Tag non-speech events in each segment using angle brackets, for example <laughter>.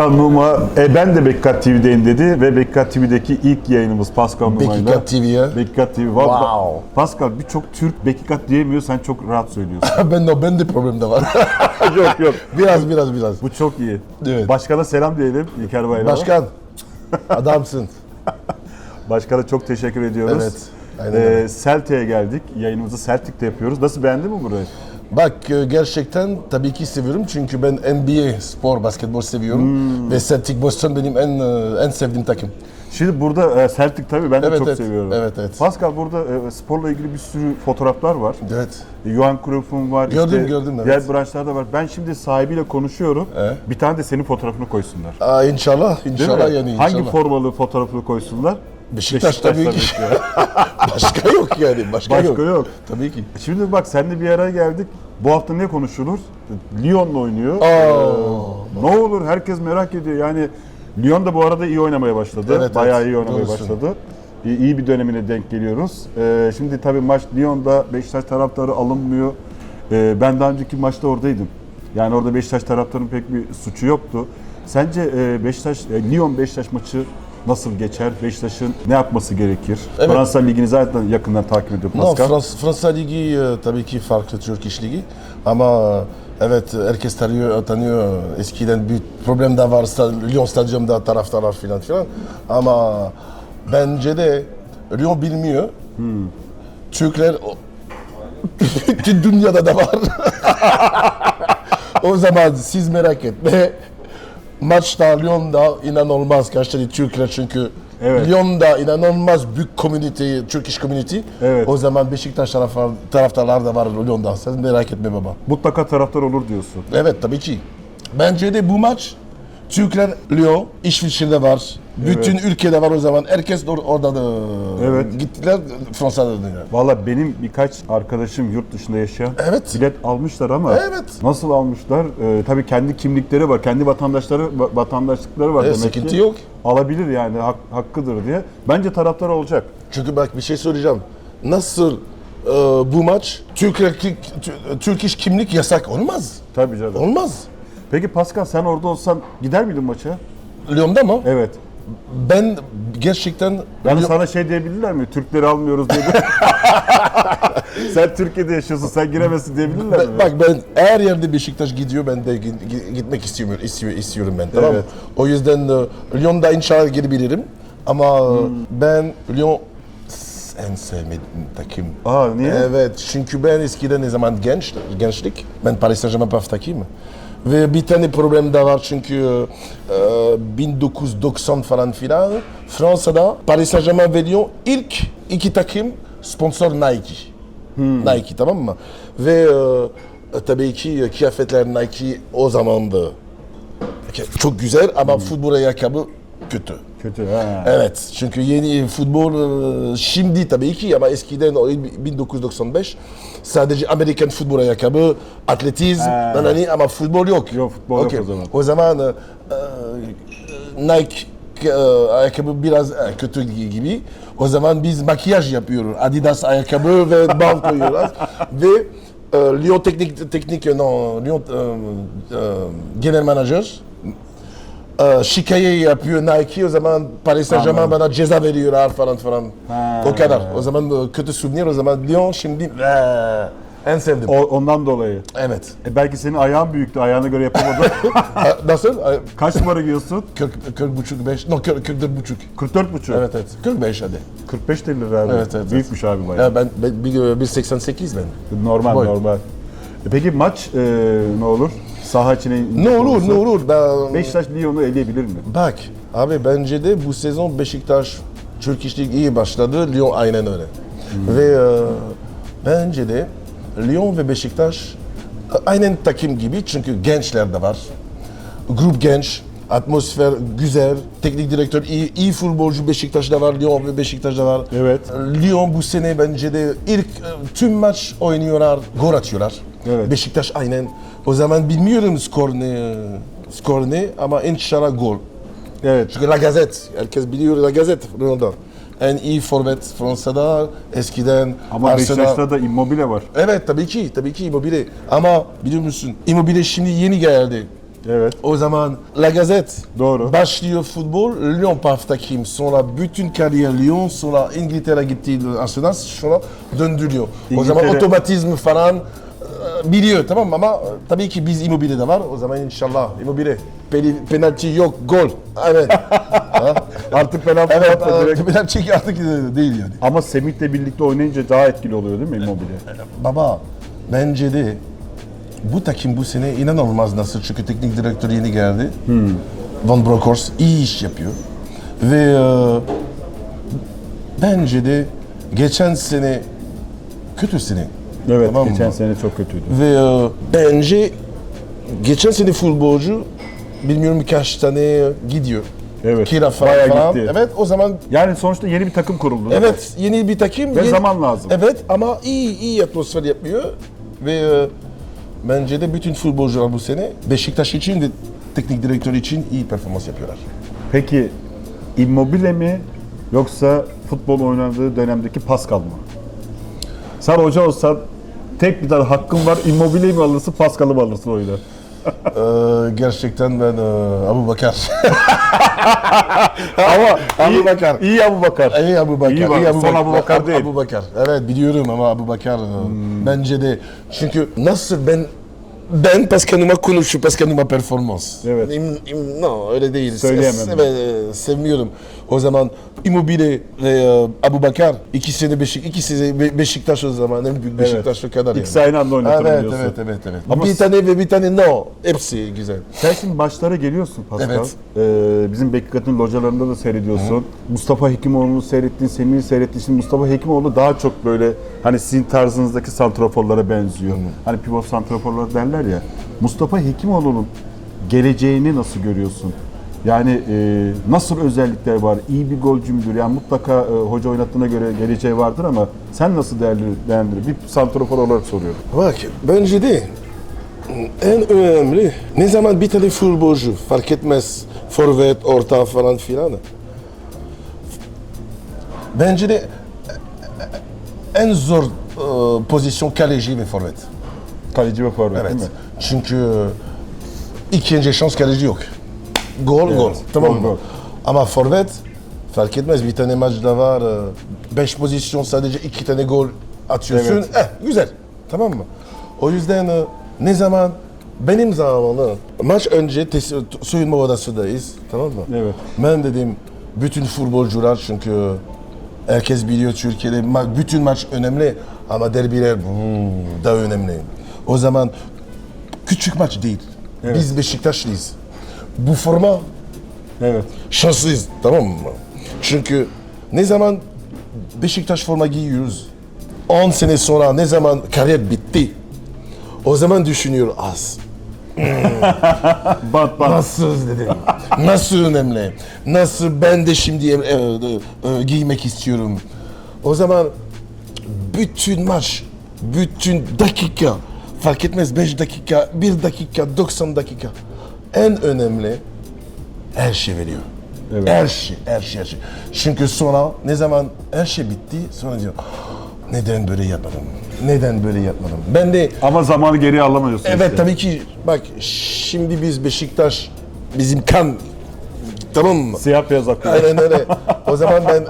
Pascal Numa, e ben de Bekkat TV'deyim dedi ve Bekkat TV'deki ilk yayınımız Pascal Numa'yla. Bekkat TV'ye. Bekkat TV. Vallahi- Wow. Pascal birçok Türk Bekkat diyemiyor, sen çok rahat söylüyorsun. <laughs> ben de ben de problem de var. <laughs> yok yok. <laughs> biraz biraz biraz. Bu çok iyi. Evet. Başkana selam diyelim İlker Bayram'a. Başkan. Adamsın. Başkana çok teşekkür ediyoruz. Evet, aynen. Ee, Celtic'e geldik. Yayınımızı Celtic'te yapıyoruz. Nasıl beğendin mi burayı? Bak e, gerçekten tabii ki seviyorum çünkü ben NBA spor basketbol seviyorum Hmm. ve Celtic Boston benim en e, en sevdiğim takım. Şimdi burada e, Celtic tabii ben de Evet, çok evet. seviyorum. Evet, evet. Pascal burada sporla ilgili bir sürü fotoğraflar var. Evet. Johan Cruyff'un var. Gördüm, gördüm, evet. Diğer branşlarda var. Ben şimdi sahibiyle konuşuyorum. Evet. Bir tane de senin fotoğrafını koysunlar. Aa, inşallah, inşallah yani inşallah. Hangi formalı fotoğrafını koysunlar? Beşiktaş tabii ki. <laughs> Başka yok yani, başka, Başka yok. yok. Tabii ki. Şimdi bak seninle bir araya geldik. Bu hafta ne konuşulur? Lyon'la oynuyor. Aa. Ee, ne olur herkes merak ediyor. Yani Lyon da bu arada iyi oynamaya başladı. Evet, Bayağı evet. iyi oynamaya Doğrusun. başladı. İyi, iyi bir dönemine denk geliyoruz. Ee, şimdi tabii maç Lyon'da Beşiktaş taraftarı alınmıyor. Ee, ben daha önceki maçta oradaydım. Yani orada Beşiktaş taraftarının pek bir suçu yoktu. Sence e, Beşiktaş e, Lyon Beşiktaş maçı nasıl geçer? Beşiktaş'ın ne yapması gerekir? Evet. Fransa Ligi'ni zaten yakından takip ediyor No, Pascal. Frans, Fransa Ligi e, tabii ki farklı Turkish Ligi ama e, evet herkes tanıyor, tanıyor eskiden bir problem de var sta- Lyon stadyumda taraftarlar filan filan ama bence de Lyon bilmiyor. Türkler o- bütün <laughs> dünyada da var. <laughs> o zaman siz merak etme. Maçta Lyon'da inanılmaz kaçtı Türkler çünkü Evet. Lyon'da inanılmaz büyük community, Turkish community. Evet. O zaman Beşiktaş taraftar, taraftarlar da var Lyon'da. Sen merak etme baba. Mutlaka taraftar olur diyorsun. Evet tabii ki. Bence de bu maç Türkler Lyon, İsviçre'de var. Bütün ülkede var o zaman. Herkes or- orada da Evet. gittiler Fransa'da dönüyor. Valla benim birkaç arkadaşım yurt dışında yaşayan Evet. bilet almışlar ama Evet. nasıl almışlar? Ee, tabii kendi kimlikleri var, kendi vatandaşları va- vatandaşlıkları var Evet, demek sıkıntı ki. yok. Alabilir yani hak- hakkıdır diye. Bence taraftar olacak. Çünkü bak bir şey söyleyeceğim. Nasıl e, bu maç Türkler Türk iş kimlik yasak olmaz. Tabii canım. Olmaz. Peki Pascal sen orada olsan gider miydin maça? Lyon'da mı? Evet. Ben gerçekten Yani Lyon- sana şey diyebilirler mi? Türkleri almıyoruz diye. <laughs> sen Türkiye'de yaşıyorsun, sen giremezsin diyebilirler mi? Ben- bak ben her yerde Beşiktaş gidiyor ben de gi- gi- gitmek istiyorum istiyor, istiyorum ben tamam mı? Evet. O yüzden e, Lyon'da inşallah gidebilirim ama e, ben Lyon en sevmediğim takım. Aa niye? Evet çünkü ben eskiden ne zaman genç gençlik ben Paris Saint Germain takayım. Ve bir tane problem daha var çünkü e, 1990 falan filan Fransa'da Paris Saint Germain ve Lyon ilk iki takım sponsor Nike. Nike tamam mı? Ve e, tabii ki kıyafetler Nike o zamandı çok güzel ama futbol ayakkabı kötü. Kötü ha. Evet çünkü yeni futbol e, şimdi tabii ki ama eskiden o 1995 sadece Amerikan futbol ayakkabı, atletizm, Ha. nanani, ama futbol yok. Yok, futbol yok Okey. o zaman. O zaman e, e, Nike e, ayakkabı biraz e, kötü gibi. O zaman biz makyaj yapıyoruz. Adidas ayakkabı ve bant <laughs> koyuyoruz. ve e, Lyon teknik teknik no, Lyon e, e, genel manager e, şikaye yapıyor Nike o zaman Paris Saint Germain bana ceza veriyorlar falan falan. Ha. O kadar. O zaman e, kötü souvenir o zaman Lyon şimdi eee, en sevdim. O, ondan dolayı. Evet. E belki senin ayağın büyüktü, ayağına göre yapamadın. <laughs> Ha, Nasıl? Ay, Kaç numara giyiyorsun? 40, 40 buçuk 5. No 40, 44 buçuk. 44 buçuk. Evet evet. 45 hadi. 45 denir abi. Evet, evet, Büyükmüş abi bayağı. Ya ben, ben bir- 1.88 ben. Normal Boy. normal. E peki maç e, ne olur? Saha içine Ne olur ne olur. Ben, Beşiktaş Lyon'u eleyebilir mi? Bak abi bence de bu sezon Beşiktaş Türk İş iyi başladı. Lyon aynen öyle. Ve e, bence de Lyon ve Beşiktaş e, aynen takım gibi çünkü gençler de var. Grup genç, atmosfer güzel, teknik direktör iyi, iyi futbolcu Beşiktaş'ta var, Lyon ve Beşiktaş'ta var. Evet. Lyon bu sene bence de ilk e, tüm maç oynuyorlar, gol atıyorlar. Evet. Beşiktaş aynen. O zaman bilmiyorum skor ne, skor ne ama inşallah gol. Evet. Çünkü La Gazette, herkes biliyor La Gazette Ronaldo. En iyi forvet Fransa'da eskiden Ama Arsenal- Beşiktaş'ta da Immobile var. Evet tabii ki, tabii ki Immobile. Ama biliyor musun Immobile şimdi yeni geldi. Evet. O zaman La Gazette Doğru. başlıyor futbol, Lyon Paftakim. Sonra bütün kariyer Lyon, sonra İngiltere gitti Arsenal, sonra döndü Lyon. O zaman otomatizm falan biliyor tamam mı? ama e, tabii ki biz Immobile de var. O zaman inşallah Immobile. Peni- Penaltı yok, gol. Evet. <laughs> Artık penaltı evet, direkt. penaltı artık değil yani. Ama Semih'le birlikte oynayınca daha etkili oluyor değil mi Immobile? Baba bence de bu takım bu sene inanılmaz nasıl çünkü teknik direktör yeni geldi. Van Bronckhorst iyi iş yapıyor. Ve e, bence de geçen sene kötü sene. Evet, Tamam mı? geçen sene çok kötüydü. Ve e, bence geçen sene futbolcu bilmiyorum kaç tane gidiyor. Evet, Kira falan bayağı falan. gitti. Evet o zaman Yani sonuçta yeni bir takım kuruldu. mi? Evet yeni bir takım. Ve yeni- zaman lazım. Evet ama iyi iyi atmosfer yapıyor. Ve e, bence de bütün futbolcular bu sene Beşiktaş için de teknik direktör için iyi performans yapıyorlar. Peki Immobile mi yoksa futbol oynadığı dönemdeki Pascal mı? Sen hoca olsan tek bir tane hakkın var. Immobile'yi mi alırsın, Pascal'ı mı alırsın oyuna? Ee, gerçekten ben e, Abu Bakar. <laughs> Ama <laughs> Abu Bakar. iyi Abu Bakar. İyi Abu Bakar. İyi bak, iyi Abu son Bakar. Abu Bakar değil. Abu Bakar. Evet biliyorum ama Abu Bakar e, Hmm. bence de çünkü nasıl ben ben Pascal'ıma konuşuyorum, Pascal'ıma performans. Evet. İm, im, no, öyle değil. Söyleyemem. Se- e, sevmiyorum. O zaman Immobile ve e, Abu Bakar ikisi de Beşik, ikisi de Be- Beşiktaş o zaman en büyük Beşiktaşlı kadar. İkisi aynı anda oynatırım evet, diyorsun. evet, evet, evet. Ama bir tane ve bir tane no. Hepsi güzel. Sen şimdi maçlara geliyorsun Pascal. Evet. Ee, bizim Bekikat'ın localarında da seyrediyorsun. Mustafa Hekimoğlu'nu seyrettin, Semih'i seyrettin. Şimdi Mustafa Hekimoğlu daha çok böyle hani sizin tarzınızdaki santraforlara benziyor. Hani pivot santraforlar derler ya. Mustafa Hekimoğlu'nun geleceğini nasıl görüyorsun? Yani e, nasıl özellikler var? İyi bir golcü müdür? Yani mutlaka e, hoca oynattığına göre geleceği vardır ama sen nasıl değerlendirir? Bir santrafor olarak soruyorum. Bak bence de en önemli ne zaman bir tane futbolcu fark etmez forvet, orta falan filan. Bence de en zor e, pozisyon kaleci ve forvet. Kaleci ve forvet Evet. değil mi? Çünkü ikinci şans kaleci yok. Gol gol. Tamam gol. Ama forvet fark etmez bir tane maçta var. e, Beş pozisyon sadece iki tane gol atıyorsun. Evet. Eh, güzel. Tamam mı? O yüzden e, ne zaman benim zamanı maç önce tes- soyunma odasındayız. Tamam mı? Evet. Ben dedim bütün futbolcular çünkü herkes biliyor Türkiye'de ma- bütün maç önemli ama derbiler hmm, daha önemli. O zaman küçük maç değil. Biz Beşiktaşlıyız. Bu forma Evet. şanslıyız tamam mı? Çünkü ne zaman Beşiktaş forma giyiyoruz 10 sene sonra ne zaman kariyer bitti o zaman düşünüyor az. <laughs> Bant bant. Nasıl dedim. Nasıl önemli. Nasıl ben de şimdi e, e, e, giymek istiyorum. O zaman bütün maç, bütün dakika, fark etmez 5 dakika, 1 dakika, 90 dakika. En önemli her şey veriyor. Evet. Her şey, her şey, her şey. Çünkü sonra ne zaman her şey bitti, sonra diyor neden böyle yapmadım? Neden böyle yapmadım? Ben de Ama zamanı geriye alamıyorsun Evet işte. tabii ki bak şimdi biz Beşiktaş bizim kan tamam mı? Siyah beyaz akıyor. Aynen öyle. <laughs> O zaman ben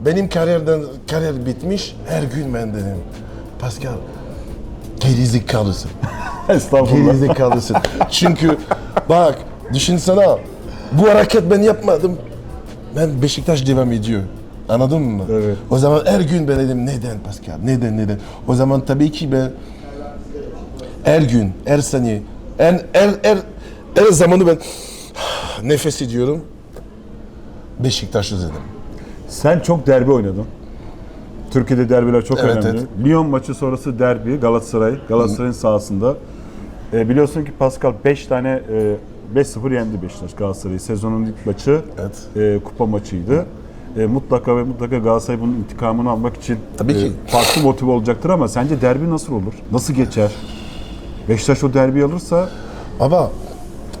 benim kariyerden kariyer bitmiş her gün ben dedim Pascal gerizekalısın. <laughs> Estağfurullah. Gerizekalısın. Çünkü bak düşünsene bu hareket ben yapmadım. Ben Beşiktaş devam ediyor. Anladın mı? Evet. O zaman her gün ben dedim neden Pascal? Neden neden? O zaman tabii ki ben her gün, her saniye, en her, her, her zamanı ben <sighs> nefes ediyorum. Beşiktaş dedim. Sen çok derbi oynadın. Türkiye'de derbiler çok Evet, önemli. Lyon maçı sonrası derbi Galatasaray, Galatasaray'ın sahasında. E, biliyorsun ki Pascal 5 tane e, 5-0 yendi Beşiktaş Galatasaray'ı. Sezonun ilk maçı Evet. e, kupa maçıydı. E, mutlaka ve mutlaka Galatasaray bunun intikamını almak için Tabii e, ki. farklı motive olacaktır ama sence derbi nasıl olur? Nasıl geçer? Beşiktaş o derbiyi alırsa Ama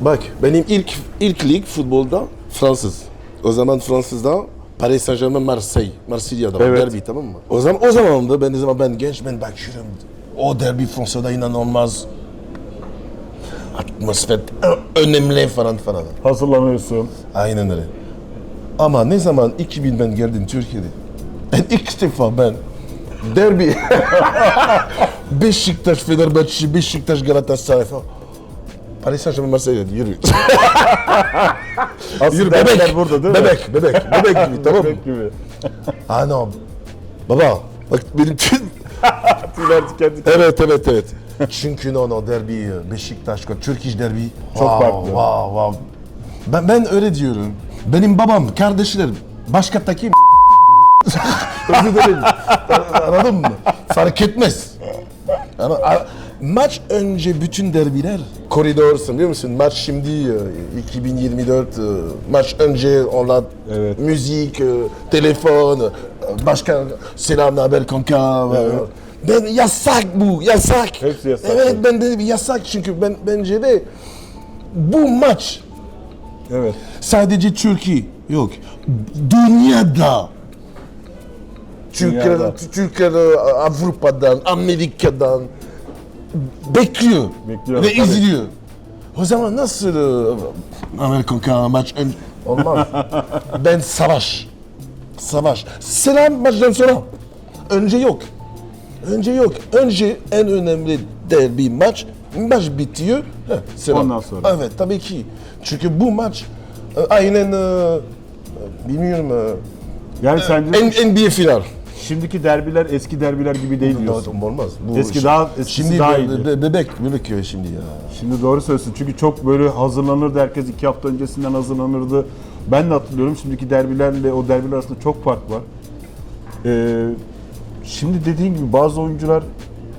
bak benim ilk ilk lig futbolda Fransız. O zaman Fransız'da Paris Saint Germain Marseille. Marsilya'da Evet. derbi tamam mı? O zaman o zaman da ben ne zaman ben genç ben bakıyorum. O derbi Fransa'da inanılmaz. Atmosfer önemli falan falan. Hazırlanıyorsun. Aynen öyle. Ama ne zaman 2000 ben geldim Türkiye'de. Ben ilk defa ben derbi <laughs> Beşiktaş, Fenerbahçe, Beşiktaş, Galatasaray falan. Paris Saint-Germain, Marseille yürü. <laughs> Aslında yürü bebek. burada değil mi? bebek, bebek, bebek gibi tamam mı? Bebek gibi. No. Baba, bak benim tüm... Tüyler diken diken. evet, evet, evet. Çünkü no, no, derbi, Beşiktaş, Turkish derbi. Çok farklı. Wow, wow. Ben, ben öyle diyorum. Benim babam, kardeşlerim, başka takım <laughs> Özür dilerim. Anladın mı? Fark etmez. Ama maç önce bütün derbiler koridorsun biliyor musun? Maç şimdi e, 2024 e, maç önce onlar Evet. müzik, e, telefon, e, başka selam haber kanka. e, Ben yasak bu, yasak. Hepsi yasak. Evet ben de yasak çünkü ben bence de bu maç Evet. sadece Türkiye yok. Dünyada. Türkiye'den, Dünyada. Avrupa'dan, Amerika'dan bekliyor, Bekliyor, ve tabii. izliyor. O zaman nasıl e, Amerikan kanal maç ön... Olmaz. ben savaş. Savaş. Selam maçtan sonra. Önce yok. Önce yok. Önce en önemli derbi maç. Maç bitiyor. Heh, selam. Ondan sonra. Evet tabii ki. Çünkü bu maç e, aynen e, bilmiyorum Yani e, sence en, NBA final. şimdiki derbiler eski derbiler gibi değil diyorsun. Olmaz. Bu Eski şi- daha- eskisi şimdi daha iyiydi. be- bebek bebek köyü şimdi ya. Şimdi doğru söylüyorsun. Çünkü çok böyle hazırlanırdı. Herkes iki hafta öncesinden hazırlanırdı. Ben de hatırlıyorum. Şimdiki derbilerle o derbiler arasında çok fark var. Ee, şimdi dediğin gibi bazı oyuncular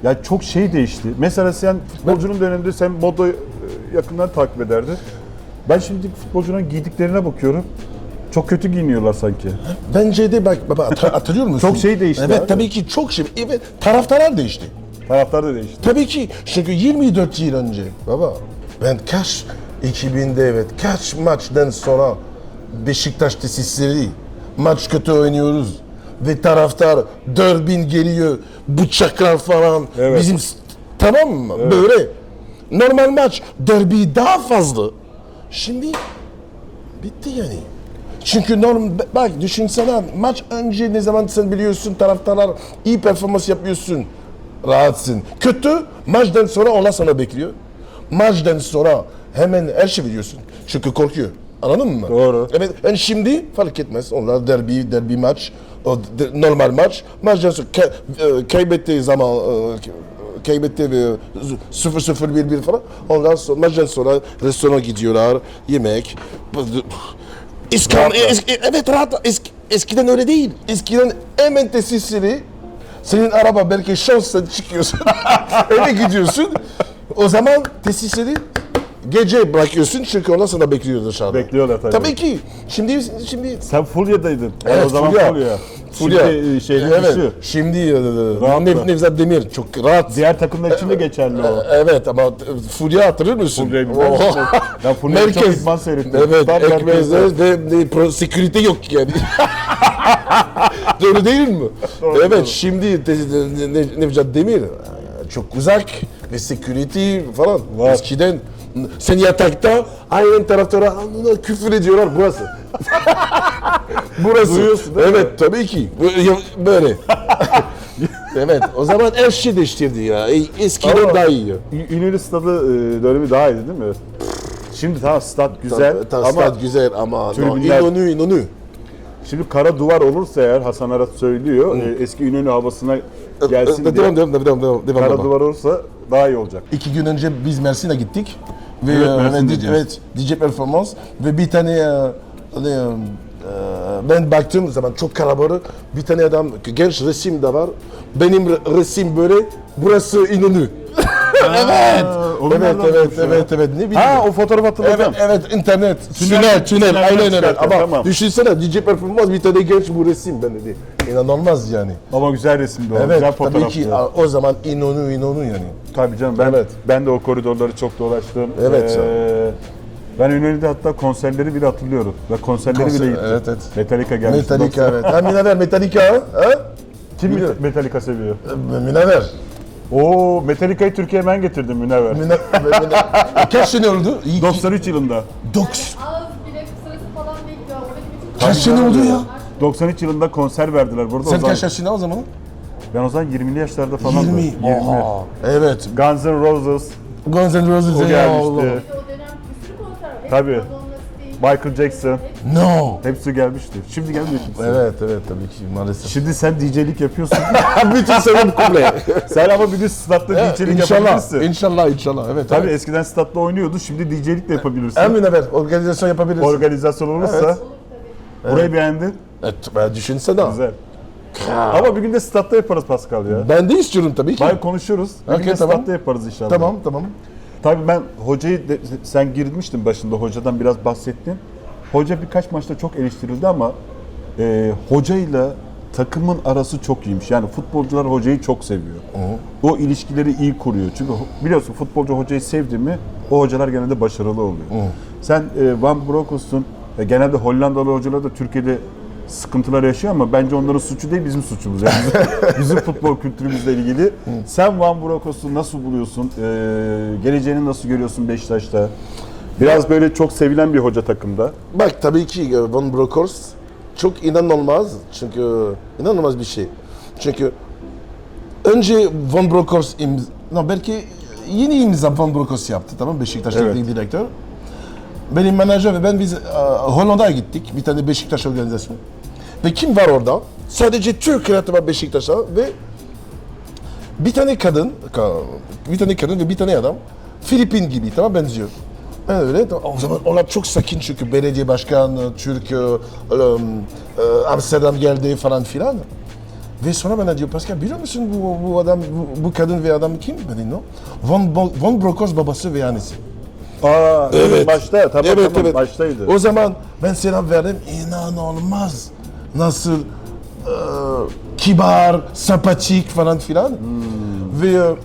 ya çok şey değişti. Mesela sen futbolcunun döneminde sen moda e, yakından takip ederdin. Ben şimdi futbolcunun giydiklerine bakıyorum. Çok kötü giyiniyorlar sanki. Bence de bak baba hat- <laughs> hatırlıyor musun? Çok şey değişti Evet abi. tabii ki çok şey. Evet taraftarlar değişti. Taraftar da değişti. Tabii ki çünkü 24 yıl önce baba ben kaç 2000'de evet kaç maçtan sonra Beşiktaş tesisleri maç kötü oynuyoruz ve taraftar 4000 geliyor bıçaklar falan Evet. bizim tamam mı böyle normal maç derbi daha fazla şimdi bitti yani. Çünkü norm bak düşünsene maç önce ne zaman sen biliyorsun taraftarlar iyi performans yapıyorsun rahatsın. Kötü maçtan sonra onlar sana bekliyor. Maçtan sonra hemen her şey biliyorsun. Çünkü korkuyor. Anladın mı? Doğru. Evet ben şimdi fark etmez. Onlar derbi, derbi maç, normal maç. Maçtan sonra ka- e, kaybettiği zaman e, kaybetti ve 0-0-1-1 falan. Ondan sonra maçtan sonra restorana gidiyorlar, yemek. İskan, rahat. eski, evet rahat. Eski, eskiden öyle değil. Eskiden hemen tesisleri senin araba belki şansla çıkıyorsun. <laughs> Eve gidiyorsun. O zaman tesisleri gece bırakıyorsun çünkü onlar sana bekliyor dışarıda. Bekliyorlar tabii. Tabii ki. Şimdi şimdi Sen Fulya'daydın. Evet, o zaman Fulya. Fulya. Fulya. Şimdi e, şeyin evet. Şimdi e, Nev. Nevzat Demir çok rahat. Diğer takımlar için de geçerli o. Evet ama Fulya hatırlıyor musun? Fulya'yı ben- Oh. ben Fulya'yı çok <laughs> Merkez. idman seyrettim. Evet, Tam ekmezler merkezde. ve de, pro, security yok yani. <laughs> Doğru değil mi? evet, doğru. şimdi de, de, Ne- Nevzat Demir e, çok uzak ve security falan. Var. Eskiden sen yatakta aynen taraftara "Anına küfür ediyorlar burası. <laughs> burası. Duyuyorsun değil mi? evet tabii ki. Böyle. <laughs> evet o zaman her şey değiştirdi ya. E, Eskiden daha iyi. ya. İnönü stadı e, dönemi daha iyiydi değil mi? Şimdi tamam stat güzel Tabii, tabii, ama stat güzel ama no, tribünler- inonu inonu. şimdi kara duvar olursa eğer Hasan Arat söylüyor e, eski İnönü havasına gelsin diye. Devam devam devam devam devam. devam Kara baba. duvar olursa daha iyi olacak. İki gün önce biz Mersin'e gittik. Ve Evet, e, ve- diyeceğiz. evet, DJ performans ve bir tane e, hani, e, ben baktığım zaman çok kalabalık bir tane adam genç resim de var. Benim re- resim böyle burası İnönü. Evet. Evet evet evet evet ne bileyim. Ha o fotoğrafı hatırladım. Evet evet internet. Tünel- Tünel aynen öyle. Ama tamam. düşünsene DJ performans bir tane genç bu resim ben dedi. İnanılmaz yani. Ama güzel resimdi o. Evet güzel tabii fotoğraftı. ki o zaman İnönü İnönü yani. Tabii canım ben Evet. ben de o koridorları çok dolaştım. Evet. Ee, ben İnönü'de hatta konserleri bile hatırlıyorum. Ve konserleri Konser- bile gittim. evet, evet. Metallica gelmişti. Metallica evet. Ha Minaver Metallica ha? ha? Kim Biliyorum. Metallica seviyor? Minaver. Oo Metallica'yı Türkiye'ye ben getirdim Münevver. Mine- Mine- Kaç sene oldu? İyi ki- 93 yılında. Doks. Ağız sırası falan Kaç sene oldu ya? 93 yılında konser verdiler burada. Sen o zaman, kaç yaşında o zaman? Ben o zaman 20'li yaşlarda falan. 20. 20. Oha. Evet. Guns N' Roses, Guns N' Roses o ya gelmişti. Allah. o dönem bir sürü konser var. Tabii. Madonna. Michael Jackson. No. Hepsi gelmişti. Şimdi gelmiyor kimse. Evet evet tabii ki maalesef. Şimdi sen DJ'lik yapıyorsun. <laughs> Bütün senin komple. sen ama bir de statta DJ'lik inşallah, yapabilirsin. inşallah, inşallah. Evet, Tabii evet. eskiden statta oynuyordu. Şimdi DJ'lik de yapabilirsin. En münevver, organizasyon yapabiliriz. Organizasyon olursa. Evet. Burayı beğendin. evet, ben düşünsene. Güzel. Ama bir gün de statta yaparız Pascal ya. Ben de istiyorum tabii ki. Bay konuşuruz. Bir gün Okey, de tamam. statta yaparız inşallah. Tamam, tamam. Tabii ben hocayı de- sen girmiştin başında hocadan biraz bahsettin. Hoca birkaç maçta çok eleştirildi ama e, hocayla takımın arası çok iyiymiş. Yani futbolcular hocayı çok seviyor. O ilişkileri iyi kuruyor. Çünkü biliyorsun futbolcu hocayı sevdi mi o hocalar genelde başarılı oluyor. Sen e, Van Bronckhorst'un e, genelde Hollandalı hocalar da Türkiye'de sıkıntılar yaşıyor ama bence onların suçu değil bizim suçumuz. Yani bizim, <laughs> bizim futbol kültürümüzle ilgili. Sen Van Bronckhorst'u nasıl buluyorsun? Ee, geleceğini nasıl görüyorsun Beşiktaş'ta? Biraz böyle çok sevilen bir hoca takımda. Bak tabii ki e, Van Bronckhorst çok inanılmaz. Çünkü inanılmaz bir şey. Çünkü önce Van Bronckhorst imza... No, belki yeni imza Van Bronckhorst yaptı tamam Beşiktaş Evet. teknik direktör. Benim menajer ve ben biz e, Hollanda'ya gittik. Bir tane Beşiktaş organizasyonu. Ve kim var orada? Sadece Türk yönetimi var Beşiktaş'a ve bir tane kadın, ka- bir tane kadın ve bir tane adam Filipin gibi tamam benziyor. Ben öyle. O zaman onlar çok sakin çünkü belediye başkanı, Türk, e, e, Amsterdam geldi falan filan. Ve sonra bana diyor Pascal biliyor musun bu, bu adam, bu, bu kadın ve adam kim? Ben dedim no. Van, Van, Van Bronckhorst babası ve annesi. Aa, Evet. Başta, tamam evet, tamam, evet. baştaydı. O zaman ben selam verdim. İnanılmaz. Nasıl e, kibar, sempatik falan filan. Ve e,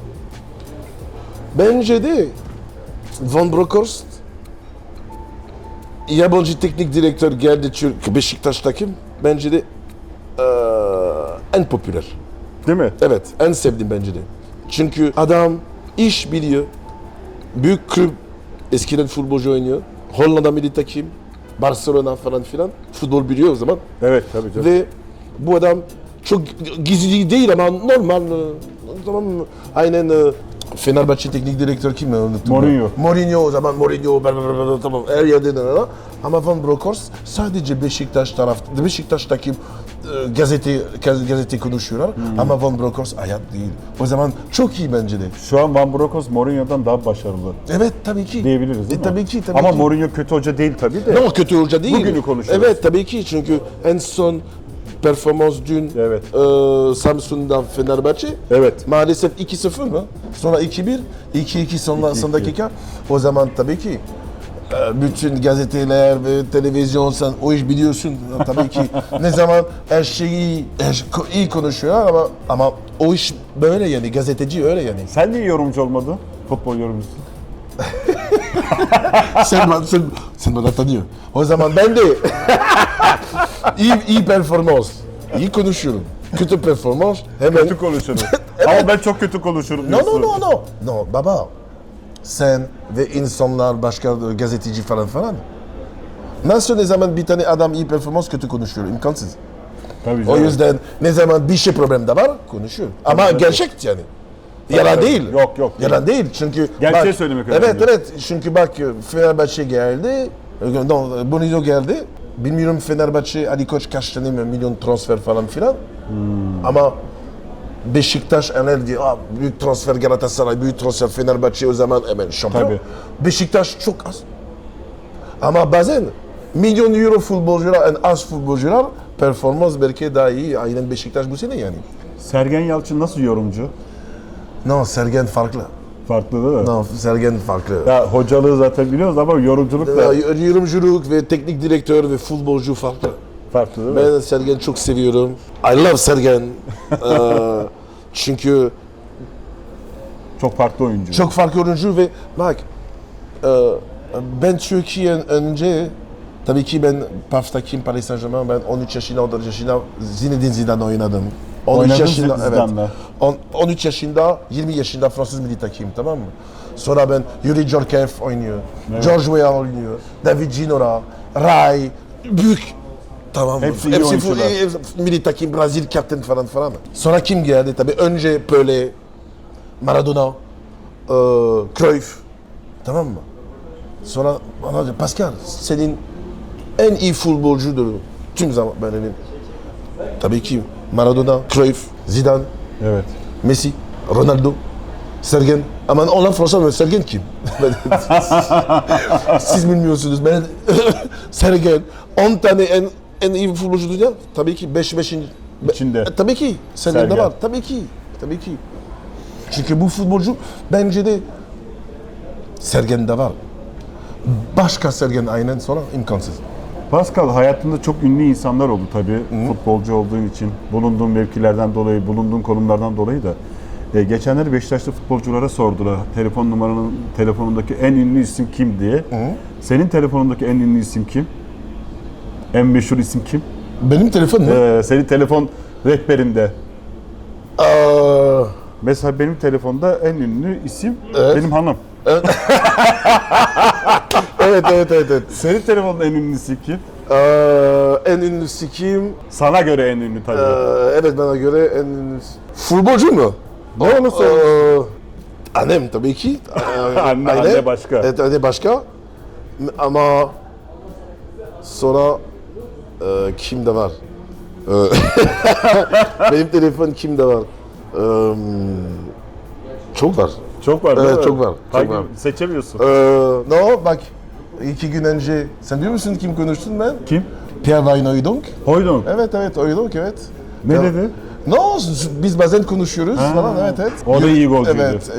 bence de Van Bronckhorst yabancı teknik direktör geldi Türk Beşiktaş'taki bence de e, en popüler. Değil mi? Evet, en sevdiğim bence de. Çünkü adam iş biliyor. Büyük kulüp eskiden futbolcu oynuyor. Hollanda milli takım, Barcelona falan filan. Futbol biliyor o zaman. Evet tabii canım. Ve bu adam çok gizli değil ama normal. e, Tamam? Aynen e, Fenerbahçe teknik direktör kim? Unuttum Mourinho. ben. Mourinho o zaman Mourinho tamam her yerde de ama ama Van Bronckhorst sadece Beşiktaş tarafta Beşiktaş'taki gazete gaz- gazete konuşuyorlar ama Van Bronckhorst hayat değil. O zaman çok iyi bence de. Şu an Van Bronckhorst Mourinho'dan daha başarılı Evet tabii ki. diyebiliriz değil E, mi? tabii ki tabii Ama ki. Mourinho kötü hoca değil tabii de. Ne o kötü hoca değil. Bugünü konuşuyoruz. Evet tabii ki çünkü en son performans dün Evet. e, Samsun'da Fenerbahçe. Evet. Maalesef 2-0 mı? Sonra 2-1, 2-2 son, son dakika. O zaman tabii ki bütün gazeteler ve televizyon sen o iş biliyorsun tabii ki <laughs> ne zaman her şeyi her şey- iyi konuşuyorlar ama ama o iş böyle yani gazeteci öyle yani. Sen niye yorumcu olmadın? Futbol yorumcusu. <laughs> sen, bana- sen, sen bana tanıyor. O zaman ben de <laughs> iyi, iyi performans. İyi konuşuyorum. Kötü performans hemen. Kötü konuşurum. Ama ben çok kötü konuşurum No no no no. No baba. Sen ve insanlar başka gazeteci falan falan. Nasıl ne zaman bir tane adam iyi performans kötü konuşuyor? İmkansız. Tabii O canım. yüzden ne zaman bir şey problem de var konuşuyor. Ama tabii. gerçek yani. Yalan değil. Yok, yok. Yalan değil çünkü Gerçeği söylemek önemli. Evet evet çünkü bak Fenerbahçe geldi. No, Bonito geldi. Bilmiyorum Fenerbahçe Ali Koç kaç tane milyon transfer falan filan. Hmm. Ama Beşiktaş "Aa, büyük transfer Galatasaray, büyük transfer Fenerbahçe o zaman hemen şampiyon. Tabii. Beşiktaş çok az. Ama bazen milyon euro futbolcular, en az futbolcular performans belki daha iyi. Aynen Beşiktaş bu sene yani. Sergen Yalçın nasıl yorumcu? No, Sergen farklı. Farklı değil mi? No, Sergen farklı. Ya hocalığı zaten biliyoruz ama yorumculuk da Ya, Yorumculuk ve teknik direktör ve futbolcu farklı. Farklı değil mi? Ben Sergen çok seviyorum. I love Sergen. <laughs> Ee, çünkü Çok farklı oyuncu. çok farklı oyuncu ve bak e, ben Türkiye'den önce tabii ki ben PAF'taki Paris Saint Germain ben 13 yaşında 14 yaşında Zinedine Zidane oynadım. 13 Oynadın yaşında, evet. Zidane'la. On- 13 yaşında, 20 yaşında Fransız milli takım tamam mı? Sonra ben Yuri Djorkaeff oynuyor, George Weah oynuyor, David Ginola, Ray, büyük Tamam? Hepsi iyi oyuncular. hepsi milli takım, Brazil kapten falan falan. Sonra kim geldi? Tabii önce Pele, Maradona, e, Cruyff. Tamam mı? Sonra bana dedi, Pascal senin en iyi futbolcudur tüm zaman benim. Tabii ki Maradona, Cruyff, Zidane, Evet. Messi, Ronaldo, Sergen. Aman onlar Fransa mı? Sergen kim? <laughs> Siz bilmiyorsunuz. Ben <laughs> Sergen 10 tane en en iyi futbolcu dünya. Tabii ki 5 5. İçinde. tabii ki Sergen'de Sergen. var. Tabii ki. Tabii ki. Çünkü bu futbolcu bence de Sergen'de var. Başka Sergen aynen sonra imkansız. Pascal hayatında çok ünlü insanlar oldu tabii futbolcu olduğun için. Bulunduğun mevkilerden dolayı, bulunduğun konumlardan dolayı da. E, geçenleri Beşiktaşlı futbolculara sordular. Telefon numaranın telefonundaki en ünlü isim kim diye. Senin telefonundaki en ünlü isim kim? En meşhur isim kim? Benim telefon ne? Ee, senin telefon rehberinde. Aa, Mesela benim telefonda en ünlü isim Evet. benim hanım. evet <laughs> evet evet. evet. Senin telefonda en ünlüsü kim? Ee, en ünlüsü kim? Sana göre en ünlü tabii. Ee, evet bana göre en ünlüsü. Futbolcu mu? Ne sor. Ee, annem tabii ki. Ee, <laughs> Anne- anne başka. Evet anne başka. Ama sonra e, kim de var? Ee, <laughs> Benim telefon kim de var? Ee, çok var. çok var değil Evet, mi? çok var, çok Hangi- var. Seçemiyorsun. Ee, no bak iki gün önce sen biliyor musun kim konuştun ben? Kim? Pierre Van Hooydonk. Hoydon. Evet evet Hooydonk evet. Ne Ya- dedi? No, biz bazen konuşuyoruz falan evet evet. O da iyi golcüydü. Evet,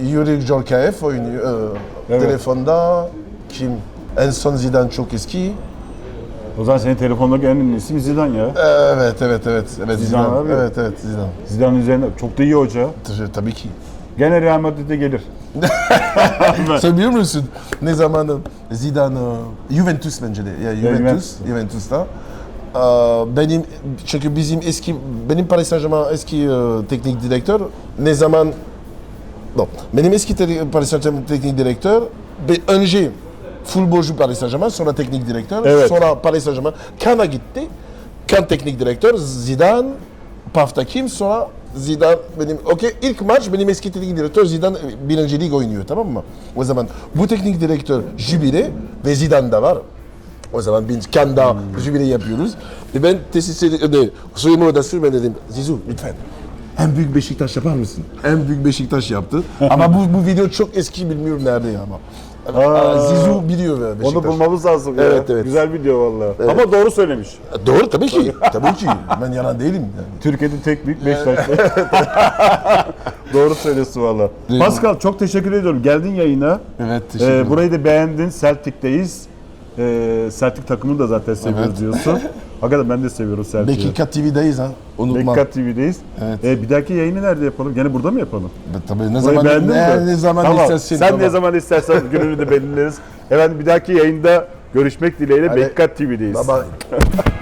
e, Yuri Djorkaeff oynuyor. e, Evet. Telefonda kim? En son Zidane çok eski. O zaman senin telefondaki en ünlü isim Zidane ya. Evet evet evet evet Zidane Zidane. abi. Evet evet Zidane. Zidane üzerine çok da iyi hoca. Tabii, ki. Gene Real Madrid'e gelir. <laughs> Sen biliyor musun ne zaman Zidane Juventus bence de. Ya, Juventus, Juventus. Juventus'ta. Benim çünkü bizim eski benim Paris Saint-Germain eski e, teknik direktör ne zaman non, benim eski Paris Saint-Germain teknik direktör önce futbolcu Paris Saint-Germain sonra teknik direktör Evet. sonra Paris Saint-Germain Cannes'a gitti. Kan teknik direktör Zidane Paftakim sonra Zidane benim okey ilk maç benim eski teknik direktör Zidane birinci lig oynuyor tamam mı? O zaman bu teknik direktör jübile ve Zidane da var. O zaman biz Kanda jübile yapıyoruz. Ve ben tesisleri, de, soyunma odası ben dedim Zizu lütfen en büyük Beşiktaş yapar mısın? En büyük Beşiktaş yaptı. <laughs> ama bu, bu video çok eski bilmiyorum nerede ya ama. Aa. Zizu biliyor be Beşiktaş. Onu bulmamız lazım ya. Evet, evet. Güzel video vallahi. Ama doğru söylemiş. Doğru tabii ki. tabii ki. Ben yalan değilim. Yani. Türkiye'de tek büyük Beşiktaşlı. <laughs> doğru söylüyorsun valla. Pascal çok teşekkür ediyorum. Geldin yayına. Evet Ee, burayı da beğendin. Celtic'teyiz. Ee, Celtic takımını da zaten seviyoruz Evet. diyorsun. <laughs> Hakikaten ben de seviyorum Celtic'i. Bekikat TV'deyiz ha. Unutma. Bekkat TV'deyiz. Evet. Ee, bir dahaki yayını nerede yapalım? Gene burada mı yapalım? Tabii ne zaman ne, ne zaman Tamam. istersen. Sen tamam. ne zaman istersen <laughs> gününü de belirleriz. Efendim bir dahaki yayında görüşmek dileğiyle. Bekkat TV'deyiz. Bye. <laughs>